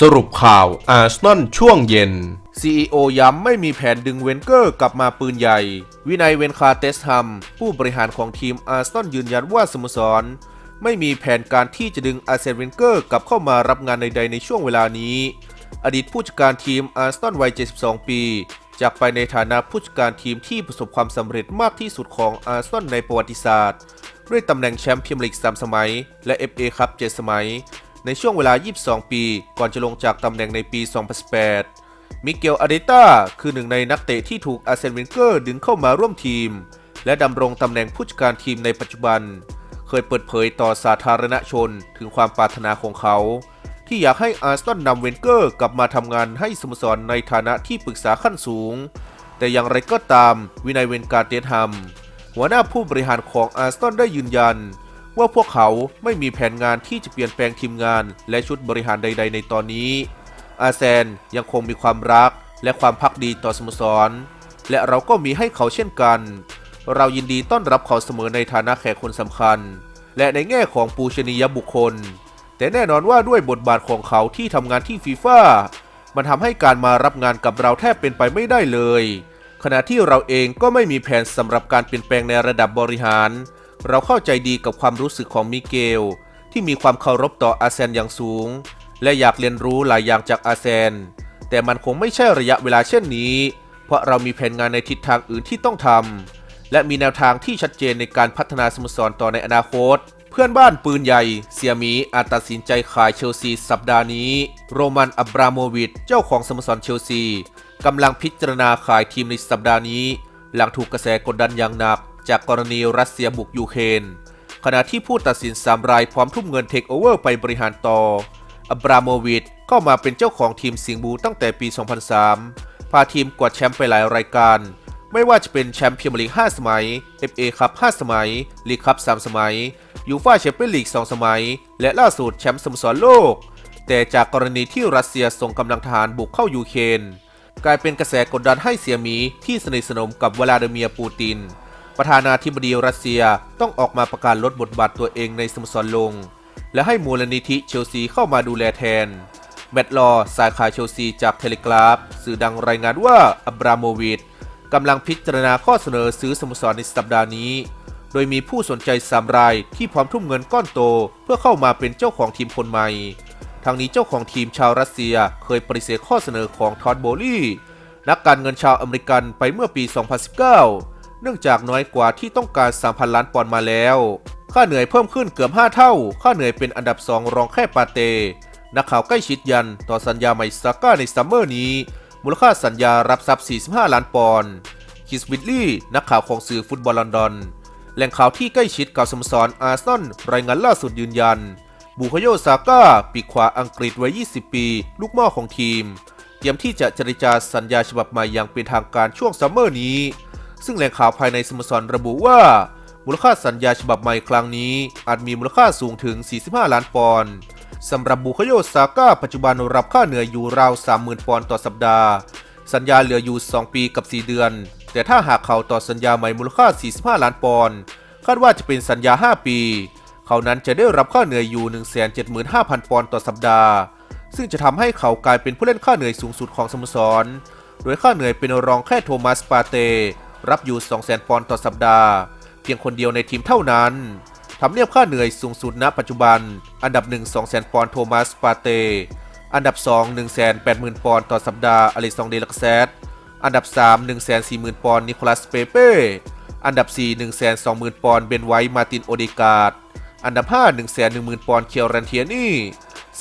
สรุปข่าวอาร์เซนอลช่วงเย็น CEO ย้ำไม่มีแผนดึงเวนเกอร์กลับมาปืนใหญ่ วินัยเวนคาเตสฮัม ผู้บริหารของทีมอาร์เซนอลยืนยันว่าสโมสร ไม่มีแผนการที่จะดึงอาร์เซนเวนเกอร์กลับเข้ามารับงานใดๆในช่วงเวลานี้ อดีตผู้จัดการทีมอาร์เซนอลวัย 72 ปี จากไปในฐานะผู้จัดการทีมที่ประสบความสำเร็จมากที่สุดของอาร์เซนอลในประวัติศาสตร์ ด้วยตำแหน่งแชมป์พรีเมียร์ลีก3สมัย และ FA คัพ7สมัย ในช่วงเวลา 22 ปี ก่อนจะลงจากตำแหน่งในปี 2018 มิเกลอาเดต้าคือหนึ่งในนักเตะที่ถูกอาร์เซนเวนเกอร์ดึงเข้ามาร่วมทีม และดำรงตำแหน่งผู้จัดการทีมในปัจจุบัน เคยเปิดเผยต่อสาธารณชนถึงความปรารถนาของเขา ที่อยากให้อาร์เซนอลนำเวนเกอร์กลับมาทำงานให้สโมสรในฐานะที่ปรึกษาขั้นสูง แต่อย่างไรก็ตามวินัยเวนการเตยฮัมหัวหน้าผู้บริหารของอาร์เซนอลได้ยืนยัน ว่าพวกเขาไม่มีแผนงานที่จะเปลี่ยนแปลงทีมงาน และชุดบริหารใด ๆ ในตอนนี้ อาร์เซนยังคงมีความรักและความพักดีต่อสโมสร และเราก็มีให้เขาเช่นกัน เรายินดีต้อนรับเขาเสมอในฐานะแขกคนสำคัญ และในแง่ของปูชนียบุคคล แต่แน่นอนว่าด้วยบทบาทของเขาที่ทำงานที่ฟีฟ่ามันทำให้การมารับงานกับเราแทบเป็นไปไม่ได้เลย ขณะที่เราเองก็ไม่มีแผนสำหรับการเปลี่ยนแปลงในระดับบริหาร เราเข้าใจดีกับความรู้สึกของมิเกล ที่มีความเคารพต่ออาเซนอย่างสูง และอยากเรียนรู้หลายอย่างจากอาเซน แต่มันคงไม่ใช่ระยะเวลาเช่นนี้ เพราะเรามีแผนงานในทิศทางอื่นที่ต้องทำและมีแนวทางที่ชัดเจนในการพัฒนาสโมสรต่อในอนาคต เพื่อนบ้านปืนใหญ่เสียมีอาจตัดสินใจขายเชลซีสัปดาห์นี้ โรมันอับราโมวิชเจ้าของสโมสรเชลซีกำลังพิจารณาขายทีมในสัปดาห์นี้ หลังถูกกระแสกดดันอย่างหนัก จากกรณีรัสเซียบุกยูเครนขณะที่ผู้ตัดสินสามรายพร้อมทุ่มเงินเทคโอเวอร์ไปบริหารต่ออับราโมวิชเข้ามาเป็นเจ้าของทีมสิงห์บูตั้งแต่ปี 2003 พาทีมกวาดแชมป์ไปหลายรายการ ไม่ว่าจะเป็นแชมป์พรีเมียร์ลีก 5 สมัย FA คัพ 5 สมัย ลีกคัพ 3 สมัย ยูฟ่าแชมเปี้ยนลีก 2 สมัย และล่าสุดแชมป์สโมสรโลก แต่จากกรณีที่รัสเซียส่งกำลังทหารบุกเข้ายูเครนกลายเป็นกระแสกดดันให้เสียหมีที่สนิทสนมกับวลาดิเมียร์ปูติน ประธานาธิบดีรัสเซียต้องออกมาประกาศลดบทบาทตัวเองในสโมสรลง และให้มูลนิธิเชลซีเข้ามาดูแลแทน แมตต์ลอสายขาเชลซีจากเทเลกราฟ สื่อดังรายงานว่าอับราโมวิชกำลังพิจารณาข้อเสนอซื้อสโมสรในสัปดาห์นี้ โดยมีผู้สนใจสามรายที่พร้อมทุ่มเงินก้อนโต เพื่อเข้ามาเป็นเจ้าของทีมคนใหม่ทางนี้เจ้าของทีมชาวรัสเซียเคยปฏิเสธข้อเสนอของทอดโบลี่นักการเงินชาวอเมริกันไปเมื่อปี 2019 เนื่องจากน้อยกว่าที่ต้องการ 3,000 ล้านปอนด์มาแล้ว ค่าเหนื่อยเพิ่มขึ้นเกือบ 5 เท่า ค่าเหนื่อยเป็นอันดับ 2 รองแค่ปาเต นักข่าวใกล้ชิดยันต่อสัญญาใหม่ซาก้าในซัมเมอร์นี้ มูลค่าสัญญารับทรัพย์ 45 ล้านปอนด์ คิสวิดลี่ นักข่าวของสื่อฟุตบอลลอนดอน แหล่งข่าวที่ใกล้ชิดกับสโมสรอาร์เซนอลรายงานล่าสุดยืนยัน บูคโยซาก้าปีกขวาอังกฤษวัย 20 ปี ลูกม่อของทีม เตรียมที่จะเจรจาสัญญาฉบับใหม่อย่างเป็นทางการช่วงซัมเมอร์นี้ ซึ่งแหล่งข่าวภายในสโมสรระบุว่า มูลค่าสัญญาฉบับใหม่ครั้งนี้ อาจมีมูลค่าสูงถึง 45 ล้านปอนด์สำหรับบูคโยซาก้าปัจจุบันรับค่าเหนื่อยอยู่ราว 30,000 ปอนด์ต่อสัปดาห์ สัญญาเหลืออยู่ 2 ปีกับ 4 เดือน แต่ถ้าหากเขาต่อสัญญาใหม่มูลค่า 45 ล้านปอนด์คาดว่าจะเป็นสัญญา 5 ปี เขานั้นจะได้รับค่าเหนื่อยอยู่ 175,000 ปอนด์ต่อสัปดาห์ ซึ่งจะทำให้เขากลายเป็นผู้เล่นค่าเหนื่อยสูงสุดของสโมสร โดยค่าเหนื่อยเป็นรองแค่โทมัสปาเต รับอยู่ 200,000 ปอนด์ต่อสัปดาห์ เพียงคนเดียวในทีมเท่านั้นทำเนียบค่าเหนื่อยสูงสุดณปัจจุบัน อันดับ 1 200,000 ปอนด์โทมัสปาเต อันดับ 2 180,000 ปอนด์ต่อสัปดาห์อลิซองเดลักแซดอันดับ 3 140,000 ปอนด์นิโคลัสเปเป้ อันดับ 4 120,000 ปอนด์เบนไวท์มาตินโอเดกาดอันดับ 5 110,000 ปอนด์เคียวรันเทียนี่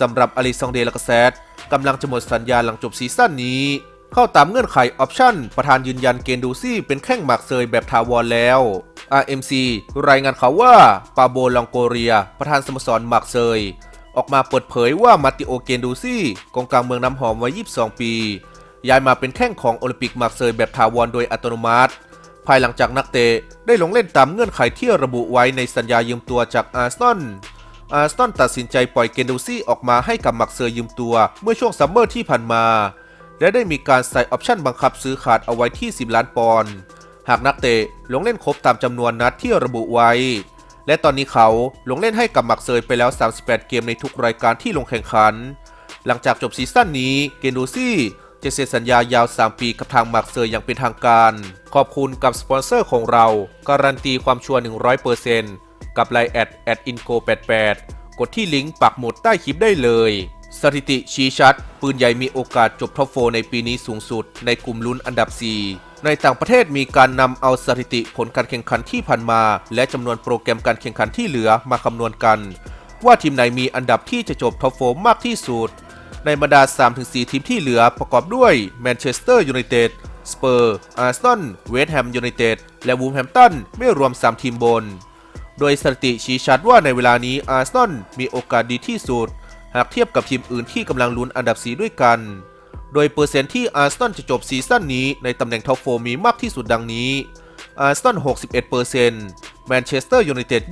สำหรับอลิซองเดลักแซดกำลังจะหมดสัญญาหลังจบซีซั่นนี้ เข้าตามเงื่อนไขออปชั่น ประธานยืนยันเกนดูซี่เป็นแข้งหมากเซยแบบทาวรแล้ว RMC รายงานข่าวว่าปาโบลองโกเรีย ประธานสโมสรหมากเซย ออกมาเปิดเผยว่ามาติโอเกนดูซี่กองกลางเมืองน้ำหอมวัย 22 ปี ย้ายมาเป็นแข้งของโอลิมปิกมาร์เซยแบบถาวรโดยอัตโนมัติ ภายหลังจากนักเตะได้ลงเล่นตามเงื่อนไขที่ระบุไว้ในสัญญายืมตัวจากอาร์ซนอลอาร์เซนอลตัดสินใจปล่อยเกนดูซี่ออกมาให้กับมักเซอร์ยืมตัว เมื่อช่วงซัมเมอร์ที่ผ่านมา และได้มีการใส่ออปชั่นบังคับซื้อขาดเอาไว้ที่ 10 ล้านปอนด์หากนักเตะลงเล่นครบตามจำนวนนัดที่ระบุไว้ และตอนนี้เขาลงเล่นให้กับมักเซยไปแล้ว 38 เกมในทุกรายการที่ลงแข่งขัน หลังจากจบซีซั่นนี้เกนดูซี่จะเซ็นสัญญายาว 3 ปีกับทางมักเซยอย่างเป็นทางการ ขอบคุณกับสปอนเซอร์ของเรา การันตีความชัวร์ 100%กับไลน์แอดแอดอินโก88กดที่ลิงก์ปักหมุดใต้คลิปได้เลย สถิติชี้ชัด ปืนใหญ่มีโอกาสจบท็อปโฟในปีนี้สูงสุด ในกลุ่มลุ้นอันดับ 4 ในต่างประเทศมีการนำเอาสถิติผลการแข่งขันที่ผ่านมา และจำนวนโปรแกรมการแข่งขันที่เหลือมาคำนวณกัน ว่าทีมไหนมีอันดับที่จะจบท็อปโฟมากที่สุด ในบรรดา 3-4 ทีมที่เหลือประกอบด้วยแมนเชสเตอร์ยูไนเต็ดสเปอร์ อาร์เซนอล เวสต์แฮมยูไนเต็ด และวูลแฮมตันไม่รวม 3 ทีมบน โดยสถิติชี้ชัดว่าในเวลานี้อาร์เซนอลมีโอกาสดีที่สุด หากเทียบกับทีมอื่นที่กำลังลุ้นอันดับ4ด้วยกัน โดยเปอร์เซ็นต์ที่อาร์เซนอลจะจบซีซั่นนี้ในตำแหน่งท็อปโฟมีมากที่สุดดังนี้ อาร์เซนอล 61%แมนเชสเตอร์ยูไนเต็ด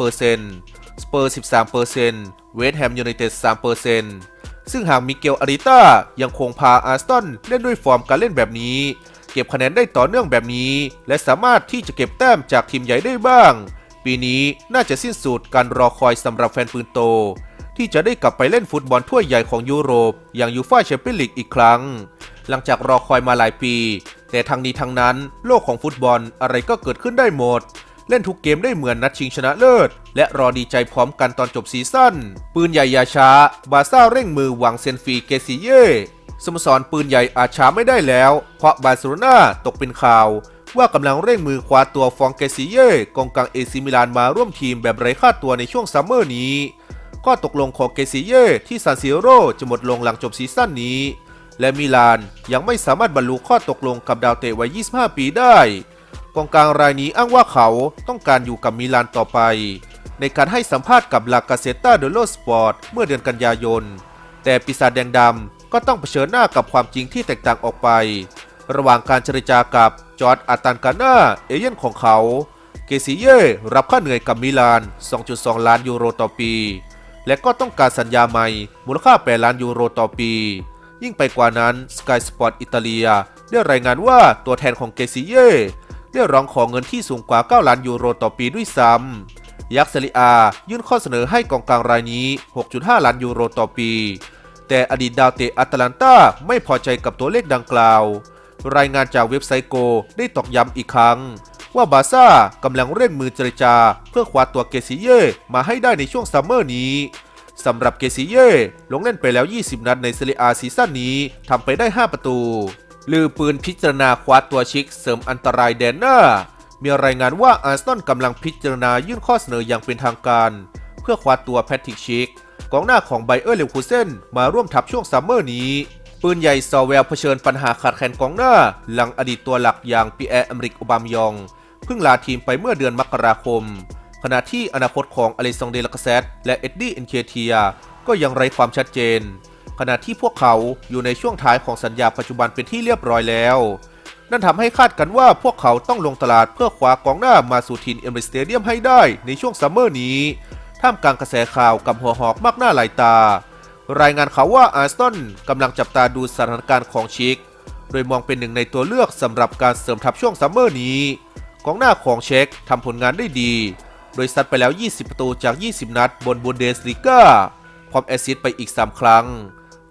23%สเปอร์ 13%เวสต์แฮมยูไนเต็ด 3%ซึ่งหากมิเกลอาริต้ายังคงพาอาร์เซนอลเล่นด้วยฟอร์มการเล่นแบบนี้ เก็บคะแนนได้ต่อเนื่องแบบนี้ และสามารถที่จะเก็บแต้มจากทีมใหญ่ได้บ้าง ปีนี้น่าจะสิ้นสุดการรอคอยสำหรับแฟนปืนโต ที่จะได้กลับไปเล่นฟุตบอลถ้วยใหญ่ของยุโรป อย่างยูฟ่าแชมเปี้ยนลีกอีกครั้ง หลังจากรอคอยมาหลายปี แต่ทั้งนี้ทั้งนั้นโลกของฟุตบอลอะไรก็เกิดขึ้นได้หมด เล่นทุกเกมได้เหมือนนัดชิงชนะเลิศ และรอดีใจพร้อมกันตอนจบซีซั่น ปืนใหญ่ยาช้า บาซ่าเร่งมือหวังเซนฟีเกซิเย่สโมสรปืนใหญ่อาช้าไม่ได้แล้ว เพราะบาร์เซโลนาตกเป็นข่าว ว่ากำลังเร่งมือคว้าตัวฟองเกซิเย่กองกลางเอซิมิลานมาร่วมทีมแบบไร้ค่าตัวในช่วงซัมเมอร์นี้ ข้อตกลงของเกซิเย่ที่ซานซิโร่จะหมดลงหลังจบซีซั่นนี้ และมิลานยังไม่สามารถบรรลุข้อตกลงกับดาวเตะวัย 25 ปีได้ กองกลางรายนี้อ้างว่าเขาต้องการอยู่กับมิลานต่อไป ในการให้สัมภาษณ์กับลากาเซต t าเดโลสปอร์ตเมื่อเดือนกันยายน แต่ปีศาจแดงดำก็ต้องเผชิญหน้ากับความจริงที่แตกต่างออกไป ระหว่างการเจรจากับจอร์ดอาตันกาน่าเอเย่นของเขาเกซิเย่รับค่าเหนื่อยกับมิลาน 2.2 ล้านยูโรต่อปี และก็ต้องการสัญญาใหม่ มูลค่า 8 ล้านยูโรต่อปี ยิ่งไปกว่านั้น Sky Sport อิตาเลียได้รายงานว่าตัวแทนของเกซิเย่ได้ร้องขอเงินที่สูงกว่า 9 ล้านยูโรต่อปีด้วยซ้ำยักษ์เซริอา ยื่นข้อเสนอให้กองกลางรายนี้ 6.5 ล้านยูโรต่อปี แต่อดีตดาวเตะอาตแลนตาไม่พอใจกับตัวเลขดังกล่าว รายงานจากเว็บไซต์โกได้ตอกย้ำอีกครั้ง ว่าบาซ่ากำลังเร่งมือเจรจา เพื่อคว้าตัวเกซิเย่มาให้ได้ในช่วงซัมเมอร์นี้สำหรับเกซิเย่ลงเล่นไปแล้ว 20 นัดในเซเรียอาซีซั่นนี้ทำไปได้ 5 ประตู ลือปืนพิจารณาคว้าตัวชิกเสริมอันตรายแดนหน้า มีรายงานว่าอาร์เซนอลกำลังพิจารณายื่นข้อเสนออย่างเป็นทางการ เพื่อคว้าตัวแพทริกชิกกองหน้าของไบเออร์เลวคูเซนมาร่วมทัพช่วงซัมเมอร์นี้ ปืนใหญ่ซอเวลเผชิญปัญหาขาดแคลนกองหน้า หลังอดีตตัวหลักอย่างปีแอร์อเมริกอบามยอง พิ่งลาทีมไปเมื่อเดือนมกราคม ขณะที่อนาคตของอเลซองเดลกาเซตและเอ็ดดี้เอ็นเคเทียก็ยังไร้ความชัดเจน ขณะที่พวกเขาอยู่ในช่วงท้ายของสัญญาปัจจุบันเป็นที่เรียบร้อยแล้ว นั่นทำให้คาดกันว่าพวกเขาต้องลงตลาดเพื่อคว้ากองหน้ามาสู่ทีมเอมเบรสเตเดียมให้ได้ในช่วงซัมเมอร์นี้ ท่ามกลางกระแสข่าวกับหัวหอกมากหน้าหลายตา รายงานข่าวว่าอาร์เซนกำลังจับตาดูสถานการณ์ของชิกโดยมองเป็นหนึ่งในตัวเลือกสำหรับการเสริมทัพช่วงซัมเมอร์นี้ กองหน้าของเช็คทำผลงานได้ดี โดยซัดไปแล้ว 20 ประตูจาก 20 นัดบนบูนเดสลิก้าพร้อมแอซิสต์ไปอีก 3 ครั้ง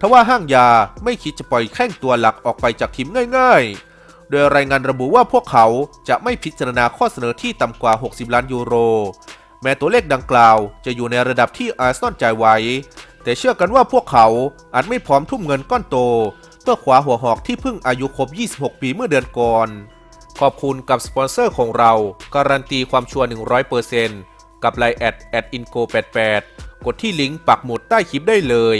ทว่าห้างยาไม่คิดจะปล่อยแข้งตัวหลักออกไปจากทีมง่ายๆ โดยรายงานระบุว่าพวกเขาจะไม่พิจารณาข้อเสนอที่ต่ำกว่า 60 ล้านยูโร แม้ตัวเลขดังกล่าวจะอยู่ในระดับที่อาร์เซนอลจ่ายไว้ แต่เชื่อกันว่าพวกเขาอาจไม่พร้อมทุ่มเงินก้อนโต เพื่อคว้าหัวหอกที่เพิ่งอายุครบ 26 ปีเมื่อเดือนก่อน ขอบคุณกับสปอนเซอร์ของเรา การันตีความชัวร์ 100%กับไลน์แอดแอดอินโก88กดที่ลิงก์ปักหมุดใต้คลิปได้เลย